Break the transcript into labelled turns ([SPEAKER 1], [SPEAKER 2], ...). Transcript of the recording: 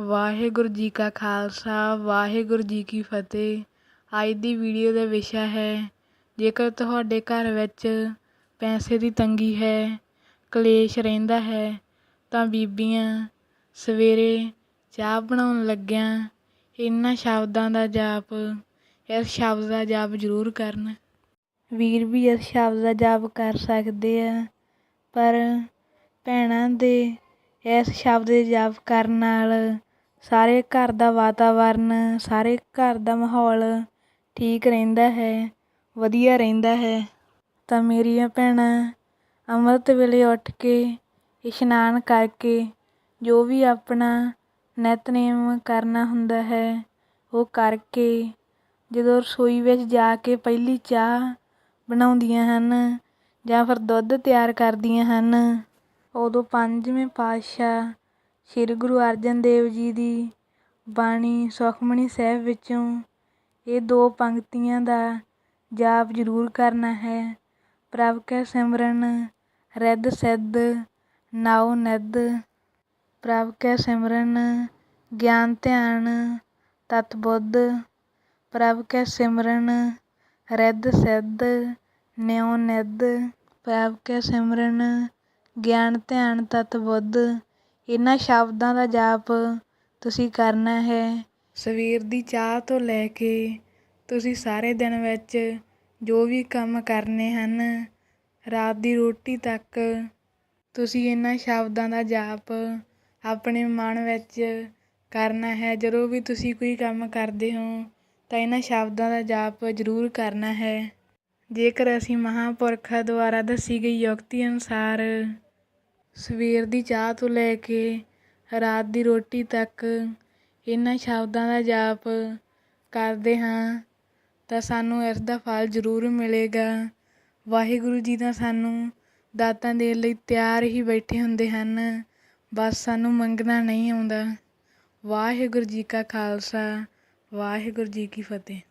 [SPEAKER 1] ਵਾਹਿਗੁਰੂ ਜੀ ਕਾ ਖਾਲਸਾ, ਵਾਹਿਗੁਰੂ ਜੀ ਕੀ ਫਤਿਹ। ਅੱਜ ਦੀ ਵੀਡੀਓ ਦਾ ਵਿਸ਼ਾ ਹੈ, ਜੇਕਰ ਤੁਹਾਡੇ ਘਰ ਵਿੱਚ ਪੈਸੇ ਦੀ ਤੰਗੀ ਹੈ, ਕਲੇਸ਼ ਰਹਿੰਦਾ ਹੈ, ਤਾਂ ਬੀਬੀਆਂ ਸਵੇਰੇ ਚਾਹ ਬਣਾਉਣ ਲੱਗਿਆਂ। ਇਹਨਾਂ ਸ਼ਬਦਾਂ ਦਾ ਜਾਪ, ਇਸ ਸ਼ਬਦ ਦਾ ਜਾਪ ਜ਼ਰੂਰ ਕਰਨ। ਵੀਰ ਵੀ ਇਸ ਸ਼ਬਦ ਦਾ ਜਾਪ ਕਰ ਸਕਦੇ ਆ, ਪਰ ਭੈਣਾਂ ਦੇ ਇਸ ਸ਼ਬਦ ਦੇ ਜਾਪ ਕਰਨ ਨਾਲ ਸਾਰੇ ਘਰ ਦਾ ਵਾਤਾਵਰਨ, ਸਾਰੇ ਘਰ ਦਾ ਮਾਹੌਲ ਠੀਕ ਰਹਿੰਦਾ ਹੈ, ਵਧੀਆ ਰਹਿੰਦਾ ਹੈ। ਤਾਂ ਮੇਰੀਆਂ ਭੈਣਾਂ, ਅੰਮ੍ਰਿਤ ਵੇਲੇ ਉੱਠ ਕੇ ਇਸ਼ਨਾਨ ਕਰਕੇ ਜੋ ਵੀ ਆਪਣਾ ਨਿਤਨੇਮ ਕਰਨਾ ਹੁੰਦਾ ਹੈ, ਉਹ ਕਰਕੇ ਜਦੋਂ ਰਸੋਈ ਵਿੱਚ ਜਾ ਕੇ ਪਹਿਲੀ ਚਾਹ ਬਣਾਉਂਦੀਆਂ ਹਨ ਜਾਂ ਫਿਰ ਦੁੱਧ ਤਿਆਰ ਕਰਦੀਆਂ ਹਨ, ਉਦੋਂ ਪੰਜਵੇਂ ਪਾਤਸ਼ਾਹ ਸ੍ਰੀ ਗੁਰੂ ਅਰਜਨ ਦੇਵ ਜੀ ਦੀ ਬਾਣੀ ਸੁਖਮਣੀ ਸਾਹਿਬ ਵਿੱਚੋਂ ਇਹ ਦੋ ਪੰਕਤੀਆਂ ਦਾ ਜਾਪ ਜ਼ਰੂਰ ਕਰਨਾ ਹੈ। ਪ੍ਰਭ ਕੈ ਸਿਮਰਨ ਰਿੱਧ ਸਿੱਧ ਨਾਉ ਨਿੱਧ ਪ੍ਰਭ ਕੈ ਸਿਮਰਨ ਗਿਆਨ ਧਿਆਨ ਤਤ ਬੁੱਧ। ਪ੍ਰਭ ਕੈ ਸਿਮਰਨ ਰਿੱਧ ਸਿੱਧ ਨਿਉ ਨਿੱਧ ਪ੍ਰਭ ਕੈ ਸਿਮਰਨ ਗਿਆਨ ਧਿਆਨ ਤਤ ਬੁੱਧ। ਇਹਨਾਂ ਸ਼ਬਦਾਂ ਦਾ ਜਾਪ ਤੁਸੀਂ ਕਰਨਾ ਹੈ। ਸਵੇਰ ਦੀ ਚਾਹ ਤੋਂ ਲੈ ਕੇ ਤੁਸੀਂ ਸਾਰੇ ਦਿਨ ਵਿੱਚ ਜੋ ਵੀ ਕੰਮ ਕਰਨੇ ਹਨ, ਰਾਤ ਦੀ ਰੋਟੀ ਤੱਕ ਤੁਸੀਂ ਇਹਨਾਂ ਸ਼ਬਦਾਂ ਦਾ ਜਾਪ ਆਪਣੇ ਮਨ ਵਿੱਚ ਕਰਨਾ ਹੈ। ਜਦੋਂ ਵੀ ਤੁਸੀਂ ਕੋਈ ਕੰਮ ਕਰਦੇ ਹੋ, ਤਾਂ ਇਹਨਾਂ ਸ਼ਬਦਾਂ ਦਾ ਜਾਪ ਜ਼ਰੂਰ ਕਰਨਾ ਹੈ। ਜੇਕਰ ਅਸੀਂ ਮਹਾਂਪੁਰਖਾਂ ਦੁਆਰਾ ਦੱਸੀ ਗਈ ਯੁਕਤੀ ਅਨੁਸਾਰ ਸਵੇਰ ਦੀ ਚਾਹ ਤੋਂ ਲੈ ਕੇ ਰਾਤ ਦੀ ਰੋਟੀ ਤੱਕ ਇਹਨਾਂ ਸ਼ਬਦਾਂ ਦਾ ਜਾਪ ਕਰਦੇ ਹਾਂ ਤਾਂ ਸਾਨੂੰ ਇਸ ਦਾ ਫਲ ਜ਼ਰੂਰ ਮਿਲੇਗਾ। ਵਾਹਿਗੁਰੂ ਜੀ ਤਾਂ ਸਾਨੂੰ ਦਾਤਾਂ ਦੇਣ ਲਈ ਤਿਆਰ ਹੀ ਬੈਠੇ ਹੁੰਦੇ ਹਨ, ਬਸ ਸਾਨੂੰ ਮੰਗਣਾ ਨਹੀਂ ਆਉਂਦਾ। ਵਾਹਿਗੁਰੂ ਜੀ ਕਾ ਖਾਲਸਾ, ਵਾਹਿਗੁਰੂ ਜੀ ਕੀ ਫਤਿਹ।